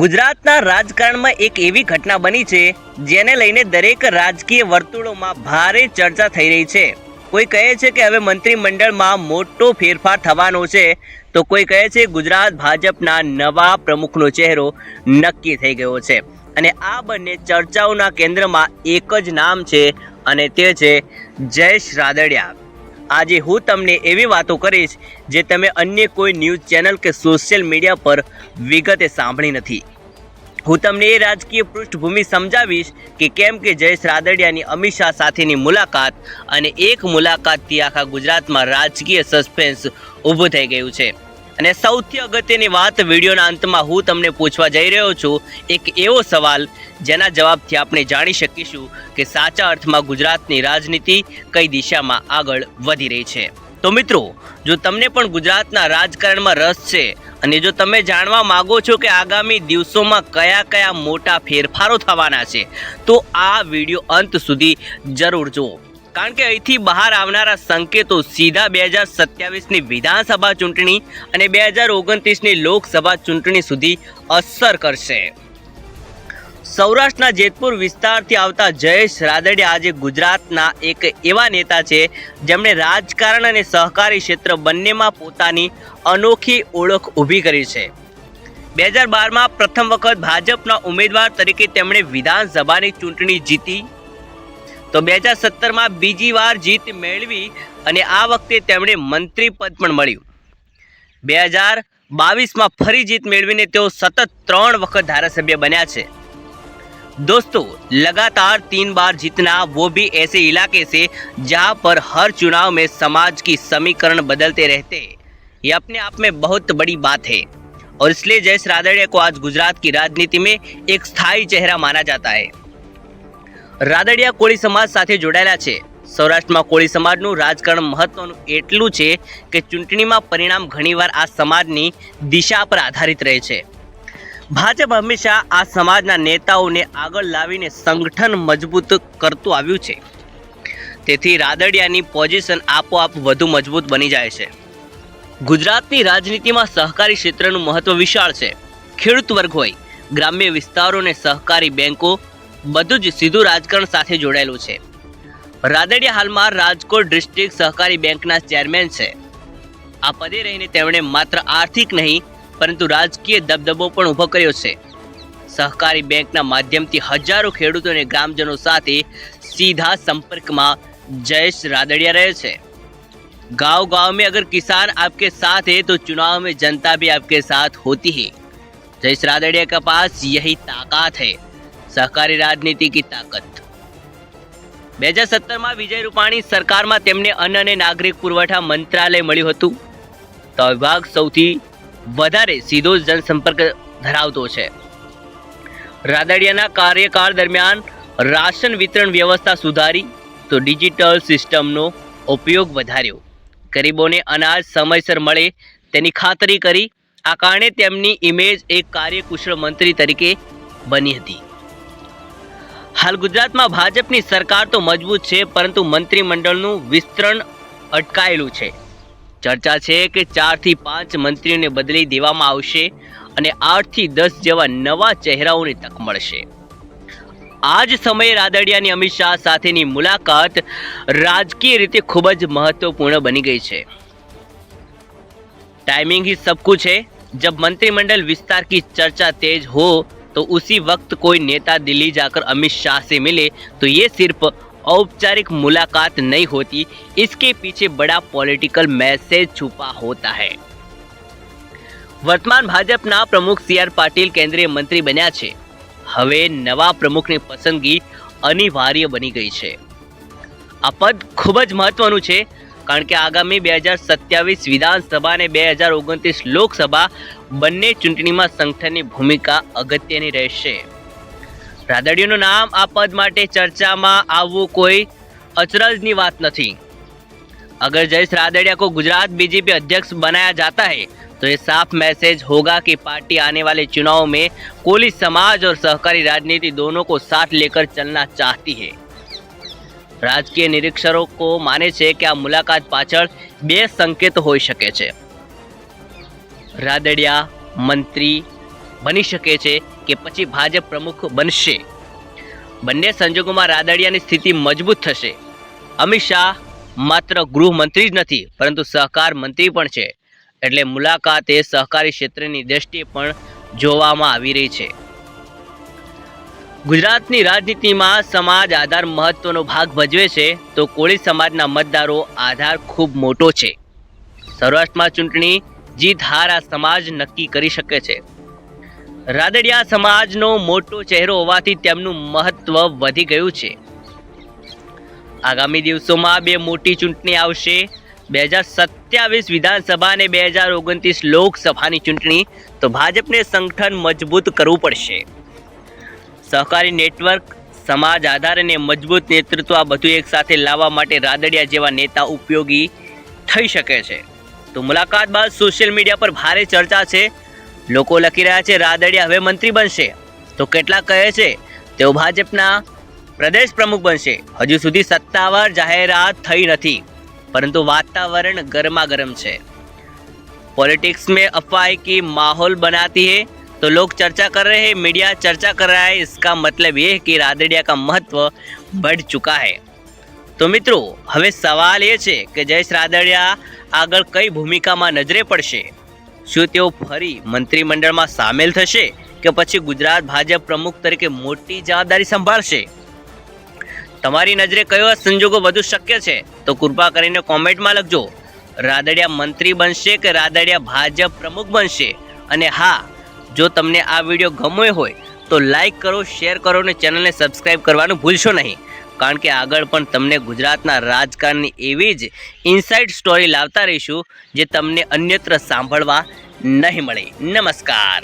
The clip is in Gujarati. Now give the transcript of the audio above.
ગુજરાતના રાજકારણમાં એક એવી ઘટના બની છે, જેને લઈને દરેક રાજકીય વર્તુળોમાં ભારે ચર્ચા થઈ રહી છે. કોઈ કહે છે કે હવે મંત્રીમંડળમાં મોટો ફેરફાર થવાનો છે, તો કોઈ કહે છે ગુજરાત ભાજપના નવા પ્રમુખનો ચહેરો નક્કી થઈ ગયો છે. અને આ બંને ચર્ચાઓના કેન્દ્રમાં એક જ નામ છે, અને તે છે જયેશ રાદડિયા. આજે હું તમને એવી વાતો કરીશ, જે તમે અન્ય કોઈ ન્યૂઝ ચેનલ કે સોશિયલ મીડિયા પર વિગતે સાંભળી નથી. હું તમને એ રાજકીય પૃષ્ઠભૂમિ સમજાવીશ કે કેમ કે જયેશ રાદડિયાની અમિત શાહ સાથેની મુલાકાત અને એક મુલાકાતથી આખા ગુજરાતમાં રાજકીય સસ્પેન્સ ઊભું થઈ ગયું છે. અને સૌથી અગત્યની વાત વિડીયોના અંતમાં હું તમને પૂછવા જઈ રહ્યો છું, એક એવો સવાલ જેના જવાબથી આપણે જાણી શકીશું કે સાચા અર્થમાં ગુજરાતની રાજનીતિ કઈ દિશામાં આગળ વધી રહી છે. તો મિત્રો, જો તમને પણ ગુજરાતના રાજકારણમાં રસ છે અને જો તમે જાણવા માંગો છો કે આગામી દિવસોમાં કયા કયા મોટા ફેરફારો થવાના છે, તો આ વીડિયો અંત સુધી જરૂર જુઓ. કારણ કે અહીંથી બહાર આવનારા સંકેતો સીધા બે હજાર સત્યાવીસની વિધાનસભા ચૂંટણી અને બે હજાર ઓગણત્રીસની લોકસભા ચૂંટણી સુધી અસર કરશે. સૌરાષ્ટ્રના જેતપુર વિસ્તારથી આવતા જયેશ રાદડિયા આજે ગુજરાતના એક એવા નેતા છે જેમણે રાજકારણ અને સહકારી ક્ષેત્ર બંનેમાં પોતાની અનોખી ઓળખ ઊભી કરી છે. બે હજાર બારમાં પ્રથમ વખત ભાજપના ઉમેદવાર તરીકે તેમણે વિધાનસભાની ચૂંટણી જીતી. તો બે હજાર સત્તરમાં બીજી વાર જીત મેળવી અને આ વખતે તેમણે મંત્રી પદ પણ મળ્યું. બે હજાર બાવીસમાં ફરી જીત મેળવીને તેઓ સતત ત્રણ વખત ધારાસભ્ય બન્યા છે. दोस्तों लगातार तीन बार जीतना वो भी ऐसे इलाके से जहां पर हर चुनाव में समाज की समीकरण बदलते रहते हैं ये अपने आप में बहुत बड़ी बात है और इसलिए जयेश रादड़िया को आज गुजरात की राजनीति में एक स्थायी चेहरा माना जाता है રાદડિયા કોળી સમાજ સાથે જોડાયેલા છે સૌરાષ્ટ્રમાં કોળી સમાજનું રાજકારણ મહત્વનું એટલું છે કે ચૂંટણીમાં પરિણામ ઘણીવાર આ સમાજની દિશા પર આધારિત રહે છે ભાજપ હંમેશા આ સમાજના નેતાઓને આગળ લાવીને સંગઠન મજબૂત કરતું આવ્યું છે. તેથી રાદડિયાની પોઝિશન આપોઆપ વધુ મજબૂત બની જાય છે. ગુજરાતની રાજનીતિમાં સહકારી ક્ષેત્રનું મહત્વ વિશાળ છે. ખેડૂત વર્ગ હોય, ગ્રામ્ય વિસ્તારોને સહકારી બેન્કો બધું જ સીધું રાજકારણ સાથે જોડાયેલું છે. રાદડિયા હાલમાં રાજકોટ ડિસ્ટ્રિક્ટ સહકારી બેંકના ચેરમેન છે. આ પદે રહીને તેમણે માત્ર આર્થિક નહીં પરંતુ રાજકીય દબદબો પણ ઊભો કર્યો છે. સહકારી બેંકના માધ્યમથી હજારો ખેડૂતોને ગ્રામજનો સાથે સીધા સંપર્કમાં જયેશ રાદડિયા રહે છે. गांव गांव में अगर किसान आपके साथ है तो चुनाव में जनता भी आपके साथ होती है जयेश रादड़िया के पास यही ताकत है સહકારી રાજનીતિની તાકાત. બે હજાર સત્તરમાં વિજય રૂપાણી સરકારમાં તેમને અન્ન અને નાગરિક પુરવઠા મંત્રાલય મળ્યું હતું. તો વિભાગ સૌથી વધારે સીધો જનસંપર્ક ધરાવતો છે. રાદડિયાના કાર્યકાળ દરમિયાન રાશન વિતરણ વ્યવસ્થા સુધારી તો ડિજિટલ સિસ્ટમનો ઉપયોગ વધાર્યો. ગરીબોને અનાજ સમયસર મળે તેની ખાતરી કરી આ કારણે તેમની ઇમેજ એક કાર્યકુશળ મંત્રી તરીકે બની હતી. હાલ ગુજરાતમાં ભાજપની સરકાર તો મજબૂત છે, પરંતુ મંત્રીમંડળનું વિસ્તરણ અટકાયેલું છે. ચર્ચા છે કે ચારથી પાંચ મંત્રીઓને બદલી દેવામાં આવશે અને આઠથી દસ જેવા નવા ચહેરાઓને તક મળશે આ જ સમયે રાદડિયાની અમિત શાહ સાથેની મુલાકાત રાજકીય રીતે ખૂબ જ મહત્વપૂર્ણ બની ગઈ છે टाइमिंग ही सब कुछ है जब मंत्रिमंडल विस्तार की चर्चा तेज हो तो उसी वक्त कोई नेता दिल्ली जाकर अमित शाह से मिले तो ये सिर्फ औपचारिक मुलाकात नहीं होती इसके पीछे बड़ा पॉलिटिकल मैसेज छुपा होता है વર્તમાન ભાજપના પ્રમુખ સી આર પાટીલ કેન્દ્રીય મંત્રી બન્યા છે હવે નવા પ્રમુખની પસંદગી અનિવાર્ય બની ગઈ છે આ પદ ખૂબ જ મહત્વનું છે કારણ કે આગામી બે હજાર સત્યાવીસ વિધાનસભા અને બે હજાર ઓગણત્રીસ લોકસભા બંને ચૂંટણીમાં સંગઠનની ભૂમિકા અગત્યની રહેશે રાદડિયાનું નામ આ પદ માટે ચર્ચામાં આવવું કોઈ અચરજની વાત નથી अगर जयेश रादड़िया को गुजरात बीजेपी अध्यक्ष बनाया जाता है तो ये साफ मैसेज होगा कि पार्टी आने वाले चुनाव में कोली समाज और सहकारी राजनीति दोनों को साथ लेकर चलना चाहती है રાજકીય નિરીક્ષકો માને છે કે આ મુલાકાત પાછળ બે સંકેત હોઈ શકે છે રાદડિયા મંત્રી બની શકે છે કે પછી ભાજપ પ્રમુખ બનશે. બંને સંજોગોમાં રાદડિયાની સ્થિતિ મજબૂત થશે. અમિત શાહ માત્ર ગૃહમંત્રી જ નથી, પરંતુ સહકાર મંત્રી પણ છે. એટલે મુલાકાત એ સહકારી ક્ષેત્રની દ્રષ્ટિએ પણ જોવામાં આવી રહી છે. ગુજરાતની રાજનીતિમાં સમાજ આધાર મહત્વનો ભાગ ભજવે છે, તો કોળી સમાજના મતદારો આધાર ખૂબ મોટો છે. સૌરાષ્ટ્રમાં ચૂંટણી જીત હાર આ સમાજ નક્કી કરી શકે છે. રાદડિયા સમાજનો મોટો ચહેરો હોવાથી તેમનું મહત્વ વધી ગયું છે. આગામી દિવસોમાં બે મોટી ચૂંટણી આવશે. બે હજાર સત્યાવીસ વિધાનસભા અને બે હજાર ઓગણત્રીસ લોકસભાની ચૂંટણી તો ભાજપને સંગઠન મજબૂત કરવું પડશે. સહકારી નેટવર્ક, સમાજ આધાર અને મજબૂત નેતૃત્વ આ બધું એકસાથે લાવવા માટે રાદડિયા જેવા નેતા ઉપયોગી થઈ શકે છે. તો મુલાકાત બાદ સોશિયલ મીડિયા પર ભારે ચર્ચા છે. લોકો લખી રહ્યા છે રાદડિયા હવે મંત્રી બનશે તો કેટલાક કહે છે તેઓ ભાજપના પ્રદેશ પ્રમુખ બનશે હજુ સુધી સત્તાવાર જાહેરાત થઈ નથી પરંતુ વાતાવરણ ગરમા ગરમ છે पॉलिटिक्स में अफवाह की माहौल बनाती है तो लोग चर्चा कर रहे हैं मीडिया चर्चा कर रहा है इसका मतलब ये है कि रादडिया का महत्व बढ़ चुका है તો મિત્રો હવે સવાલ એ છે કે જયેશ રાદડિયા આગળ કઈ ભૂમિકામાં નજરે પડશે શું તેઓ ફરી મંત્રીમંડળમાં સામેલ થશે કે પછી ગુજરાત ભાજપ પ્રમુખ તરીકે મોટી જવાબદારી સંભાળશે? તમારી નજરે કયો સંજોગો વધુ શક્ય છે? તો કૃપા કરીને કોમેન્ટમાં લખજો. રાદડિયા મંત્રી બનશે કે રાદડિયા ભાજપ પ્રમુખ બનશે? અને હા, જો તમને આ વીડિયો ગમ્યો હોય તો લાઈક કરો, શેર કરો અને ચેનલને સબસ્ક્રાઈબ કરવાનું ભૂલશો નહીં. કારણ કે આગળ પણ તમને ગુજરાતના રાજકારણની એવી જ ઇનસાઇડ સ્ટોરી લાવતા રહીશું જે તમને અન્યત્ર સાંભળવા નહીં મળે. નમસ્કાર.